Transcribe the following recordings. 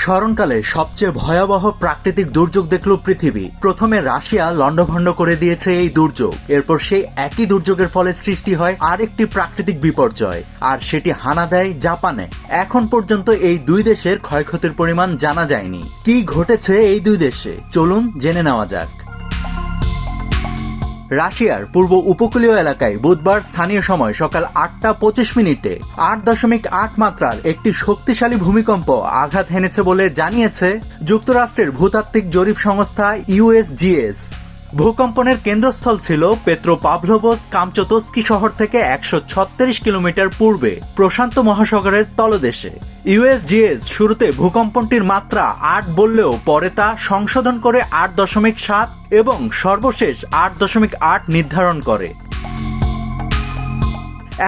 স্মরণকালে সবচেয়ে ভয়াবহ প্রাকৃতিক দুর্যোগ দেখল পৃথিবী। প্রথমে রাশিয়া লণ্ডভণ্ড করে দিয়েছে এই দুর্যোগ। এরপর সেই একই দুর্যোগের ফলে সৃষ্টি হয় আরেকটি প্রাকৃতিক বিপর্যয়, আর সেটি হানা দেয় জাপানে। এখন পর্যন্ত এই দুই দেশের ক্ষয়ক্ষতির পরিমাণ জানা যায়নি। কি ঘটেছে এই দুই দেশে? চলুন জেনে নেওয়া যাক। রাশিয়ার পূর্ব উপকূলীয় এলাকায় বুধবার স্থানীয় সময় সকাল আটটা পঁচিশ মিনিটে আট দশমিক আট মাত্রার একটি শক্তিশালী ভূমিকম্প আঘাত হেনেছে বলে জানিয়েছে যুক্তরাষ্ট্রের ভূতাত্ত্বিক জরিপ সংস্থা ইউএসজিএস। ভূকম্পনের কেন্দ্রস্থল ছিল পেত্রো পাভলোভস কামচতস্কি শহর থেকে একশো ছত্রিশ কিলোমিটার পূর্বে প্রশান্ত মহাসাগরের তলদেশে। ইউএসজিএস শুরুতে ভূকম্পনটির মাত্রা আট বললেও পরে তা সংশোধন করে আট দশমিক সাত এবং সর্বশেষ আট দশমিক আট নির্ধারণ করে।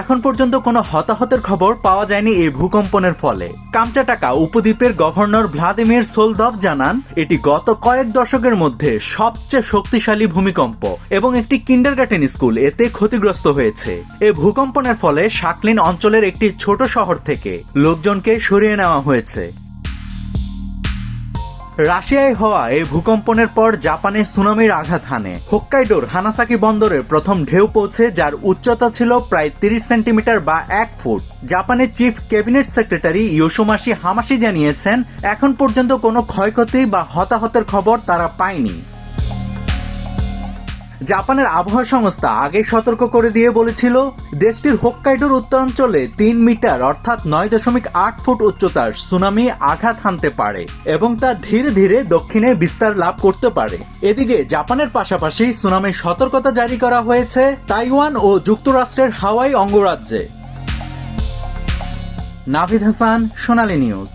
এখন পর্যন্ত কোনো হতাহতের খবর পাওয়া যায়নি এই ভূকম্পনের ফলে। কামচাটাকা উপদ্বীপের গভর্নর ভ্লাদিমির সোলদভ জানান, এটি গত কয়েক দশকের মধ্যে সবচেয়ে শক্তিশালী ভূমিকম্প এবং একটি কিন্ডারগার্টেন স্কুল এতে ক্ষতিগ্রস্ত হয়েছে। এ ভূকম্পনের ফলে শাকলিন অঞ্চলের একটি ছোট শহর থেকে লোকজনকে সরিয়ে নেওয়া হয়েছে। রাশিয়ায় হওয়া এই ভূকম্পনের পর জাপানে সুনামির আঘাত হানে। হোক্কাইডোর হানাসাকি বন্দরে প্রথম ঢেউ পৌঁছে, যার উচ্চতা ছিল প্রায় তিরিশ সেন্টিমিটার বা এক ফুট। জাপানের চিফ ক্যাবিনেট সেক্রেটারি ইয়োশোমাসি হামাসি জানিয়েছেন, এখন পর্যন্ত কোনো ক্ষয়ক্ষতি বা হতাহতের খবর তারা পায়নি। জাপানের আবহাওয়া সংস্থা আগে সতর্ক করে দিয়ে বলেছিল, দেশটির হোক্কাইডোর উত্তরাঞ্চলে তিন মিটার অর্থাৎ নয় দশমিক আট ফুট উচ্চতার সুনামি আঘাত হানতে পারে এবং তা ধীরে ধীরে দক্ষিণে বিস্তার লাভ করতে পারে। এদিকে জাপানের পাশাপাশি সুনামির সতর্কতা জারি করা হয়েছে তাইওয়ান ও যুক্তরাষ্ট্রের হাওয়াই অঙ্গরাজ্যে। নাভিদ হাসান, সোনালী নিউজ।